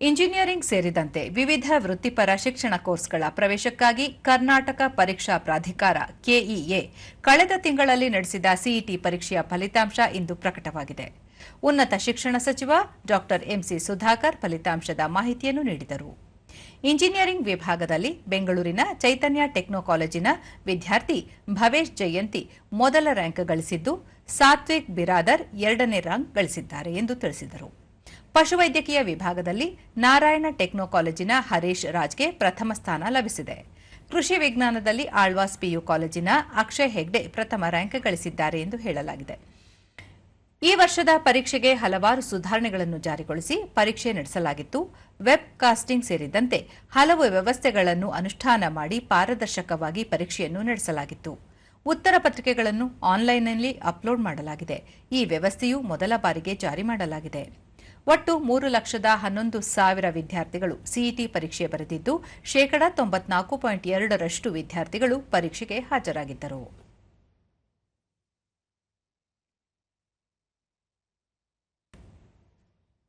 Engineering ಸೇರಿದಂತೆ ವಿವಿಧ ವೃತ್ತಿಪರ ಶಿಕ್ಷಣ ಕೋರ್ಸ್ಗಳ ಪ್ರವೇಶಕ್ಕಾಗಿ ಕರ್ನಾಟಕ ಪರೀಕ್ಷಾ ಪ್ರಾಧಿಕಾರ, ಕೆಇಎ, ಕಳೆದ ತಿಂಗಳಲ್ಲಿ ನಡೆಸಿದ ಸಿಇಟಿ ಪರೀಕ್ಷೆಯ ಫಲಿತಾಂಶ ಇಂದು ಪ್ರಕಟವಾಗಿದೆ. ಉನ್ನತ ಶಿಕ್ಷಣ ಸಚಿವ ಡಾ. ಎಂಸಿ ಸುಧಾಕರ್ ಫಲಿತಾಂಶದ ಮಾಹಿತಿಯನ್ನು ನೀಡಿದರು. ಇಂಜಿನಿಯರಿಂಗ್ ವಿಭಾಗದಲ್ಲಿ ಬೆಂಗಳೂರಿನ ಚೈತನ್ಯ ಟೆಕ್ನೋ ಕಾಲೇಜಿನ ವಿದ್ಯಾರ್ಥಿ ಭವೇಶ್ ಜಯಂತಿ ಮೊದಲ ರ್ಯಾಂಕ್ ಗಳಿಸಿದ್ದು, ಸಾತ್ವಿಕ್ ಬಿರಾದರ್ ಎರಡನೇ ರ್ಯಾಂಕ್ ಗಳಿಸಿದ್ದಾರೆ ಎಂದು ತಿಳಿಸಿದರು. ಪಶುವೈದ್ಯಕೀಯ ವಿಭಾಗದಲ್ಲಿ ನಾರಾಯಣ ಟೆಕ್ನೋ ಕಾಲೇಜಿನ ಹರೀಶ್ ರಾಜ್ಗೆ ಪ್ರಥಮ ಸ್ಥಾನ ಲಭಿಸಿದೆ. ಕೃಷಿ ವಿಜ್ಞಾನದಲ್ಲಿ ಆಳ್ವಾಸ್ ಪಿಯು ಕಾಲೇಜಿನ ಅಕ್ಷಯ್ ಹೆಗ್ಡೆ ಪ್ರಥಮ ರ್ಯಾಂಕ್ ಗಳಿಸಿದ್ದಾರೆ ಎಂದು ಹೇಳಲಾಗಿದೆ. ಈ ವರ್ಷದ ಪರೀಕ್ಷೆಗೆ ಹಲವಾರು ಸುಧಾರಣೆಗಳನ್ನು ಜಾರಿಗೊಳಿಸಿ ಪರೀಕ್ಷೆ ನಡೆಸಲಾಗಿತ್ತು. ವೆಬ್ ಕಾಸ್ಟಿಂಗ್ ಸೇರಿದಂತೆ ಹಲವು ವ್ಯವಸ್ಥೆಗಳನ್ನು ಅನುಷ್ಠಾನ ಮಾಡಿ ಪಾರದರ್ಶಕವಾಗಿ ಪರೀಕ್ಷೆಯನ್ನು ನಡೆಸಲಾಗಿತ್ತು. ಉತ್ತರ ಪತ್ರಿಕೆಗಳನ್ನು ಆನ್ಲೈನ್ನಲ್ಲಿ ಅಪ್ಲೋಡ್ ಮಾಡಲಾಗಿದೆ. ಈ ವ್ಯವಸ್ಥೆಯು ಮೊದಲ ಬಾರಿಗೆ ಜಾರಿ ಮಾಡಲಾಗಿದೆ. ಒಟ್ಟು ಮೂರು ಲಕ್ಷದ ಹನ್ನೊಂದು ಸಾವಿರ ವಿದ್ಯಾರ್ಥಿಗಳು ಸಿಇಟಿ ಪರೀಕ್ಷೆ ಬರೆದಿದ್ದು ಶೇಕಡಾ ತೊಂಬತ್ನಾಲ್ಕು ಪಾಯಿಂಟ್ ಎರಡರಷ್ಟು ವಿದ್ಯಾರ್ಥಿಗಳು ಪರೀಕ್ಷೆಗೆ ಹಾಜರಾಗಿದ್ದರು.